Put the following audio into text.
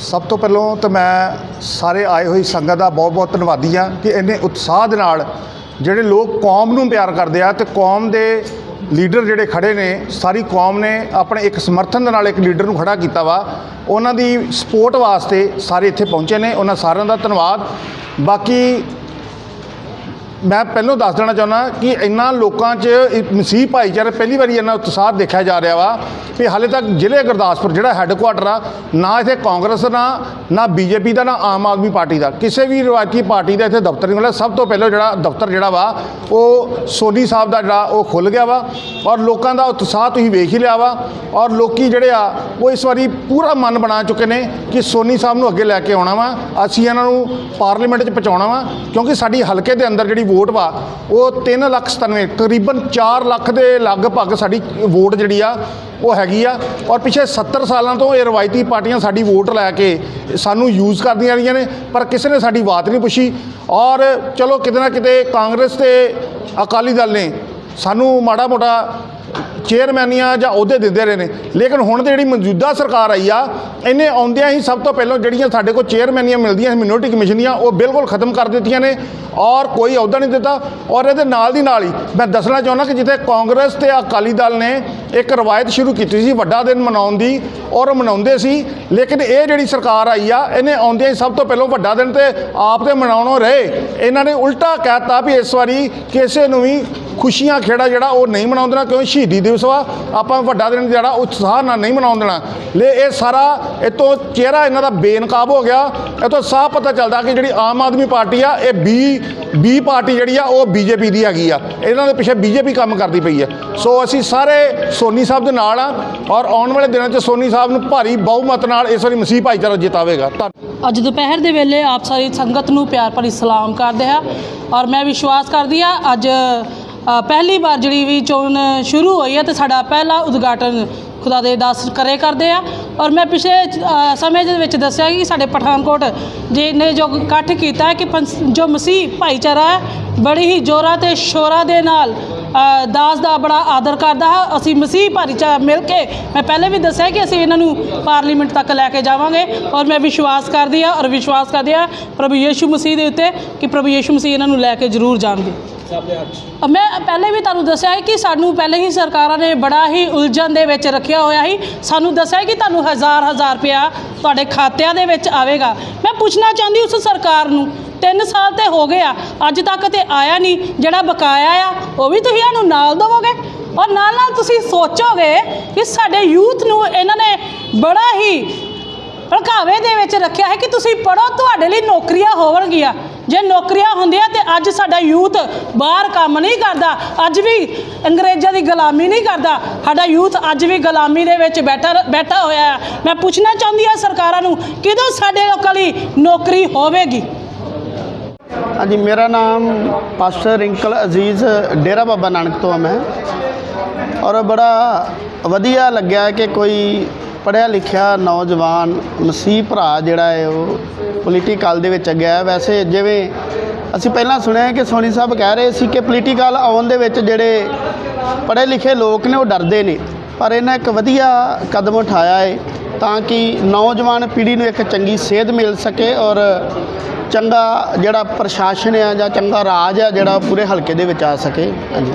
ਸਭ ਤੋਂ ਪਹਿਲਾਂ ਤਾਂ ਮੈਂ ਸਾਰੇ ਆਏ ਹੋਈ ਸੰਗਤ ਦਾ ਬਹੁਤ-ਬਹੁਤ ਧੰਨਵਾਦੀ ਹਾਂ ਕਿ ਇੰਨੇ ਉਤਸ਼ਾਹ ਦੇ ਨਾਲ ਜਿਹੜੇ ਲੋਕ ਕੌਮ ਨੂੰ ਪਿਆਰ ਕਰਦੇ ਆ ਤੇ ਕੌਮ ਦੇ ਲੀਡਰ ਜਿਹੜੇ ਖੜੇ ਨੇ, ਸਾਰੀ ਕੌਮ ਨੇ ਆਪਣੇ ਇੱਕ ਸਮਰਥਨ ਦੇ ਨਾਲ ਇੱਕ ਲੀਡਰ ਨੂੰ ਖੜਾ ਕੀਤਾ ਵਾ। ਉਹਨਾਂ ਦੀ ਸਪੋਰਟ ਵਾਸਤੇ ਸਾਰੇ ਇੱਥੇ ਪਹੁੰਚੇ ਨੇ। ਉਹਨਾਂ ਸਾਰਿਆਂ ਦਾ ਧੰਨਵਾਦ। ਬਾਕੀ ਮੈਂ ਪਹਿਲਾਂ ਦੱਸ ਦੇਣਾ ਚਾਹੁੰਦਾ ਕਿ ਇੰਨਾ ਲੋਕਾਂ 'ਚ ਮਸੀਹ ਭਾਈਚਾਰਾ ਪਹਿਲੀ ਵਾਰੀ ਇੰਨਾ ਉਤਸ਼ਾਹ ਦੇਖਿਆ ਜਾ ਰਿਹਾ ਵਾ ਕਿ ਹਾਲੇ ਤੱਕ ਜ਼ਿਲ੍ਹੇ ਗੁਰਦਾਸਪੁਰ ਜਿਹੜਾ ਹੈੱਡਕੁਆਟਰ ਆ, ਨਾ ਇੱਥੇ ਕਾਂਗਰਸ ਦਾ, ਨਾ ਬੀਜੇਪੀ ਦਾ, ਨਾ ਆਮ ਆਦਮੀ ਪਾਰਟੀ ਦਾ। ਕਿਸੇ ਵੀ ਰਵਾਇਤੀ ਪਾਰਟੀ ਦਾ ਇੱਥੇ ਦਫ਼ਤਰ ਨਹੀਂ ਮਿਲਿਆ ਸਭ ਤੋਂ ਪਹਿਲਾਂ ਜਿਹੜਾ ਦਫ਼ਤਰ ਜਿਹੜਾ ਵਾ, ਉਹ ਸੋਨੀ ਸਾਹਿਬ ਦਾ ਜਿਹੜਾ, ਉਹ ਖੁੱਲ ਗਿਆ ਵਾ ਔਰ ਲੋਕਾਂ ਦਾ ਉਤਸ਼ਾਹ ਤੁਸੀਂ ਵੇਖ ਹੀ ਲਿਆ ਵਾ ਔਰ ਲੋਕੀ ਜਿਹੜੇ ਆ, ਉਹ ਇਸ ਵਾਰੀ ਪੂਰਾ ਮਨ ਬਣਾ ਚੁੱਕੇ ਨੇ ਕਿ ਸੋਨੀ ਸਾਹਿਬ ਨੂੰ ਅੱਗੇ ਲੈ ਕੇ ਆਉਣਾ ਵਾ। ਅਸੀਂ ਇਹਨਾਂ ਨੂੰ ਪਾਰਲੀਮੈਂਟ 'ਚ ਪਹੁੰਚਾਉਣਾ ਵਾ ਕਿਉਂਕਿ ਸਾਡੀ ਹਲਕੇ ਦੇ ਅੰਦਰ ਜਿਹੜੀ ਵੋਟ ਵਾ, ਉਹ 3 ਲੱਖ 97 ਤਕਰੀਬਨ 4 ਲੱਖ ਦੇ ਲਗਭਗ ਸਾਡੀ ਵੋਟ ਜਿਹੜੀ ਆ, ਉਹ ਹੈਗੀ ਆ। ਔਰ ਪਿਛਲੇ 70 ਸਾਲਾਂ ਤੋਂ ਇਹ ਰਵਾਇਤੀ ਪਾਰਟੀਆਂ ਸਾਡੀ ਵੋਟ ਲੈ ਕੇ ਸਾਨੂੰ ਯੂਜ਼ ਕਰਦੀਆਂ ਰਹੀਆਂ ਨੇ, ਪਰ ਕਿਸੇ ਨੇ ਸਾਡੀ ਬਾਤ ਨਹੀਂ ਪੁੱਛੀ। ਔਰ ਚਲੋ ਕਿਤੇ ਨਾ ਕਿਤੇ ਕਾਂਗਰਸ ਤੇ ਅਕਾਲੀ ਦਲ ਨੇ ਸਾਨੂੰ ਮਾੜਾ ਮੋਟਾ ਚੇਅਰਮੈਨੀਆਂ ਜਾਂ ਅਹੁਦੇ ਦਿੰਦੇ ਰਹੇ ਨੇ। ਲੇਕਿਨ ਹੁਣ ਤੇ ਜਿਹੜੀ ਮੌਜੂਦਾ ਸਰਕਾਰ ਆਈ ਆ, ਇਹਨੇ ਆਉਂਦਿਆਂ ਹੀ ਸਭ ਤੋਂ ਪਹਿਲਾਂ ਜਿਹੜੀਆਂ ਸਾਡੇ ਕੋਲ ਚੇਅਰਮੈਨੀਆਂ ਮਿਲਦੀਆਂ ਸੀ, ਮਿਨੋਰਟੀ ਕਮਿਸ਼ਨ ਦੀਆਂ, ਉਹ ਬਿਲਕੁਲ ਖਤਮ ਕਰ ਦਿੱਤੀਆਂ ਨੇ ਔਰ ਕੋਈ ਅਹੁਦਾ ਨਹੀਂ ਦਿੱਤਾ। ਔਰ ਇਹਦੇ ਨਾਲ ਦੀ ਨਾਲ ਹੀ ਮੈਂ ਦੱਸਣਾ ਚਾਹੁੰਦਾ ਕਿ ਜਿੱਥੇ ਕਾਂਗਰਸ ਤੇ ਅਕਾਲੀ ਦਲ ਨੇ ਇੱਕ ਰਵਾਇਤ ਸ਼ੁਰੂ ਕੀਤੀ ਸੀ, ਵੱਡਾ ਦਿਨ ਮਨਾਉਣ ਦੀ, ਔਰ ਮਨਾਉਂਦੇ ਸੀ। ਲੇਕਿਨ ਇਹ ਜਿਹੜੀ ਸਰਕਾਰ ਆਈ ਆ, ਇਹਨੇ ਆਉਂਦਿਆਂ ਹੀ ਸਭ ਤੋਂ ਪਹਿਲਾਂ ਵੱਡਾ ਦਿਨ ਤੇ ਆਪ ਤੇ ਮਨਾਉਣੋਂ ਰਹੇ। ਇਹਨਾਂ ਨੇ ਉਲਟਾ ਕਹਿਤਾ ਵੀ ਇਸ ਵਾਰੀ ਕਿਸੇ ਨੂੰ ਵੀ ਖੁਸ਼ੀਆਂ ਖੇੜਾ ਜਿਹੜਾ ਉਹ ਨਹੀਂ ਮਨਾਉਂਦੇ ਕਿਉਂ ਸ਼ਹੀਦੀ ਦਿਵਸ ਵਾ, ਆਪਾਂ ਵੱਡਾ ਦਿਨ ਜਿਹੜਾ ਉਤਸ਼ਾਹ ਨਾਲ ਨਹੀਂ ਮਨਾਉਣ ਦੇਣਾ। ਲੈ, ਇਹ ਸਾਰਾ ਇਹ ਤੋਂ ਚਿਹਰਾ ਇਹਨਾਂ ਦਾ ਬੇਨਕਾਬ ਹੋ ਗਿਆ। ਇਹ ਤੋਂ ਸਾਫ਼ ਪਤਾ ਚੱਲਦਾ ਕਿ ਜਿਹੜੀ ਆਮ ਆਦਮੀ ਪਾਰਟੀ ਆ, ਇਹ ਬੀ ਬੀ ਪਾਰਟੀ ਜਿਹੜੀ ਆ, ਉਹ ਬੀਜੇਪੀ ਦੀ ਹੈਗੀ ਆ। ਇਹਨਾਂ ਦੇ ਪਿੱਛੇ ਬੀਜੇਪੀ ਕੰਮ ਕਰਦੀ ਪਈ ਹੈ ਸੋ ਅਸੀਂ ਸਾਰੇ ਸੋਨੀ ਸਾਹਿਬ ਦੇ ਨਾਲ ਆ ਔਰ ਆਉਣ ਵਾਲੇ ਦਿਨਾਂ 'ਚ ਸੋਨੀ ਸਾਹਿਬ ਨੂੰ ਭਾਰੀ ਬਹੁਮਤ ਨਾਲ ਇਸ ਵਾਰੀ ਮਸੀਹ ਭਾਈਚਾਰਾ ਜਿਤਾਵੇਗਾ। ਧੰਨ ਅੱਜ ਦੁਪਹਿਰ ਦੇ ਵੇਲੇ ਆਪ ਸਾਰੀ ਸੰਗਤ ਨੂੰ ਪਿਆਰ ਭਰੀ ਸਲਾਮ ਕਰਦੇ ਹਾਂ। ਔਰ ਮੈਂ ਵਿਸ਼ਵਾਸ ਕਰਦੀ ਹਾਂ, ਅੱਜ ਪਹਿਲੀ ਵਾਰ ਜਿਹੜੀ ਵੀ ਚੋਣ ਸ਼ੁਰੂ ਹੋਈ ਹੈ ਤੇ ਸਾਡਾ ਪਹਿਲਾ ਉਦਘਾਟਨ ਖੁਦਾ ਦੇ ਦਾਸ ਕਰੇ ਕਰਦੇ ਆ। ਔਰ ਮੈਂ ਪਿਛਲੇ ਸਮੇਂ ਦੇ ਵਿੱਚ ਦੱਸਿਆ ਕਿ ਸਾਡੇ ਪਠਾਨਕੋਟ ਜੀ ਨੇ ਜੋ ਇਕੱਠ ਕੀਤਾ ਕਿ ਪੰਸ- ਜੋ ਮਸੀਹ ਭਾਈਚਾਰਾ ਹੈ, ਬੜੀ ਹੀ ਜੋਰਾਂ ਤੇ ਸ਼ੋਰਾਂ ਦੇ ਨਾਲ ਦਾਸ ਦਾ ਬੜਾ ਆਦਰ ਕਰਦਾ ਹੈ। ਅਸੀਂ ਮਸੀਹ ਭਾਈਚਾਰਾ ਮਿਲ ਕੇ ਮੈਂ ਪਹਿਲੇ ਵੀ ਦੱਸਿਆ ਕਿ ਅਸੀਂ ਇਹਨਾਂ ਨੂੰ ਪਾਰਲੀਮੈਂਟ ਤੱਕ ਲੈ ਕੇ ਜਾਵਾਂਗੇ ਔਰ ਮੈਂ ਵਿਸ਼ਵਾਸ ਕਰਦੀ ਹਾਂ ਔਰ ਵਿਸ਼ਵਾਸ ਕਰਦੀ ਹਾਂ ਪ੍ਰਭੂ ਯੇਸ਼ੂ ਮਸੀਹ ਦੇ ਉੱਤੇ ਕਿ ਪ੍ਰਭੂ ਯੇਸ਼ੂ ਮਸੀਹ ਇਹਨਾਂ ਨੂੰ ਲੈ ਕੇ ਜ਼ਰੂਰ ਜਾਣਗੇ। ਮੈਂ ਪਹਿਲੇ ਵੀ ਤੁਹਾਨੂੰ ਦੱਸਿਆ ਹੈ ਕਿ ਸਾਨੂੰ ਪਹਿਲੇ ਹੀ ਸਰਕਾਰਾਂ ਨੇ ਬੜਾ ਹੀ ਉਲਝਣ ਦੇ ਵਿੱਚ ਰੱਖਿਆ ਹੋਇਆ ਸੀ। ਸਾਨੂੰ ਦੱਸਿਆ ਕਿ ਤੁਹਾਨੂੰ ਹਜ਼ਾਰ ਹਜ਼ਾਰ ਰੁਪਇਆ ਤੁਹਾਡੇ ਖਾਤਿਆਂ ਦੇ ਵਿੱਚ ਆਵੇਗਾ। ਮੈਂ ਪੁੱਛਣਾ ਚਾਹੁੰਦੀ ਉਸ ਸਰਕਾਰ ਨੂੰ 3 ਸਾਲ ਤੇ ਹੋ ਗਏ ਆ, ਅੱਜ ਤੱਕ ਤੇ ਆਇਆ ਨਹੀਂ, ਜਿਹੜਾ ਬਕਾਇਆ ਆ, ਉਹ ਵੀ ਤੁਸੀਂ ਇਹਨੂੰ ਨਾਲ ਦੇਵੋਗੇ? ਔਰ ਨਾਲ ਨਾਲ ਤੁਸੀਂ ਸੋਚੋਗੇ ਕਿ ਸਾਡੇ ਯੂਥ ਨੂੰ ਇਹਨਾਂ ਨੇ ਬੜਾ ਹੀ ਭੜਕਾਵੇ ਦੇ ਵਿੱਚ ਰੱਖਿਆ ਹੈ ਕਿ ਤੁਸੀਂ ਪੜੋ ਤੁਹਾਡੇ ਲਈ ਨੌਕਰੀਆਂ ਹੋਣਗੀਆਂ ਜੇ ਨੌਕਰੀਆਂ ਹੁੰਦੀਆਂ ਤੇ ਅੱਜ ਸਾਡਾ ਯੂਥ ਬਾਹਰ ਕੰਮ ਨਹੀਂ ਕਰਦਾ, ਅੱਜ ਵੀ ਅੰਗਰੇਜ਼ਾਂ ਦੀ ਗੁਲਾਮੀ ਨਹੀਂ ਕਰਦਾ, ਸਾਡਾ ਯੂਥ ਅੱਜ ਵੀ ਗੁਲਾਮੀ ਦੇ ਵਿੱਚ ਬੈਠਾ ਬੈਠਾ ਹੋਇਆ ਹੈ ਮੈਂ ਪੁੱਛਣਾ ਚਾਹੁੰਦੀ ਹਾਂ ਸਰਕਾਰਾਂ ਨੂੰ, ਕਿਦੋਂ ਸਾਡੇ ਲੋਕਾਂ ਲਈ ਨੌਕਰੀ ਹੋਵੇਗੀ? ਹਾਂਜੀ, ਮੇਰਾ ਨਾਮ ਪਾਸਟਰ ਰਿੰਕਲ ਅਜ਼ੀਜ਼ ਡੇਰਾ ਬਾਬਾ ਨਾਨਕ ਤੋਂ ਹਾਂ ਮੈਂ ਔਰ ਬੜਾ ਵਧੀਆ ਲੱਗਿਆ ਕਿ ਕੋਈ ਪੜ੍ਹਿਆ ਲਿਖਿਆ ਨੌਜਵਾਨ, ਮਸੀਹ ਭਰਾ ਜਿਹੜਾ ਹੈ ਉਹ ਪੋਲੀਟੀਕਲ ਦੇ ਵਿੱਚ ਗਿਆ ਹੈ। ਵੈਸੇ ਜਿਵੇਂ ਅਸੀਂ ਪਹਿਲਾਂ ਸੁਣਿਆ ਕਿ ਸੋਨੀ ਸਾਹਿਬ ਕਹਿ ਰਹੇ ਸੀ ਕਿ ਪੋਲੀਟੀਕਲ ਆਉਣ ਦੇ ਵਿੱਚ ਜਿਹੜੇ ਪੜ੍ਹੇ ਲਿਖੇ ਲੋਕ ਨੇ ਉਹ ਡਰਦੇ ਨੇ ਪਰ ਇਹਨਾਂ ਇੱਕ ਵਧੀਆ ਕਦਮ ਉਠਾਇਆ ਹੈ ਤਾਂ ਕਿ ਨੌਜਵਾਨ ਪੀੜ੍ਹੀ ਨੂੰ ਇੱਕ ਚੰਗੀ ਸੇਧ ਮਿਲ ਸਕੇ ਔਰ ਚੰਗਾ ਜਿਹੜਾ ਪ੍ਰਸ਼ਾਸਨ ਆ ਜਾਂ ਚੰਗਾ ਰਾਜ ਆ ਜਿਹੜਾ ਪੂਰੇ ਹਲਕੇ ਦੇ ਵਿੱਚ ਆ ਸਕੇ। ਹਾਂਜੀ।